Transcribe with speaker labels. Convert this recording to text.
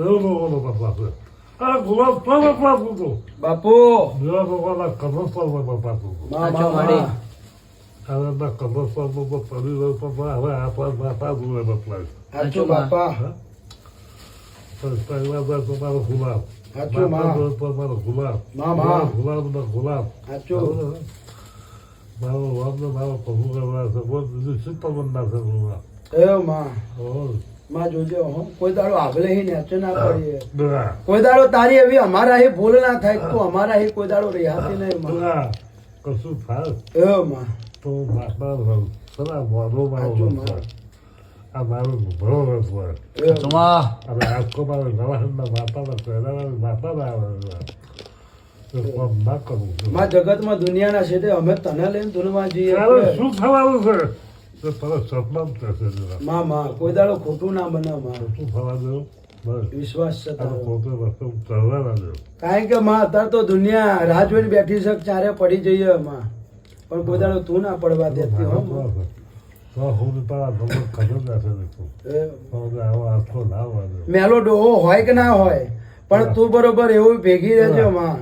Speaker 1: એવું બાપા ગુલાબ મેરા બાપાના કમર પર બાપા તું
Speaker 2: મા
Speaker 3: સાચો
Speaker 2: મા
Speaker 3: માડી.
Speaker 2: મા
Speaker 1: હવે ના કમર પર બાપા પડી રહ્યો બાપા હવે આ પર બાપા જોડે બાપા
Speaker 2: સાચું બાપા
Speaker 1: પણ પહેલા વાર તમારો ગુલાબ
Speaker 2: સાચું માં.
Speaker 1: બાપા જોડે તમારો ગુલાબમાં,
Speaker 2: માં.
Speaker 1: ગુલાબ ના ગુલાબ
Speaker 2: સાચું
Speaker 1: મારો પ્રભુ કરવા છે શું તમને ના છે ગુલાબ
Speaker 2: એ માં માં જોજો હો. કોઈ દાડો આગલે હી નેચે ના પડીએ. કોઈ દાડો તારી એવી અમારા હી ભૂલ ના થાય તો અમારા હી કોઈ દાડો રિહાતી નહીં માં.
Speaker 1: કશું થાય
Speaker 2: એ માં.
Speaker 1: તો માતા ભાવ સરા
Speaker 2: માં.
Speaker 1: હોય. આ મારો ભરો રસ હોય.
Speaker 2: એ
Speaker 3: સાચો માં.
Speaker 1: હવે આખો મારો નવાહનના માતાના પહેલા માતાના આવે
Speaker 2: જગતમાં દુનિયાના છે અમે તને લઈને ધૂનવા જઈએ
Speaker 1: શું થવાનું છે? તો તરત સપના થશે
Speaker 2: માં માં કોઈ દાડો ખોટું ના બને માં
Speaker 1: શું થવા
Speaker 2: વિશ્વાસ
Speaker 1: દેવું
Speaker 2: કારણ કે માં અત્યારે તો દુનિયા રાહ જોઈને બેઠી છે ચારે પડી જઈએ માં પણ કોઈ દાડો તું ના પડવા દેતી હો મેલો ડોહો હોય કે ના હોય પણ તું બરોબર એવું ભેગી રહેજો માં.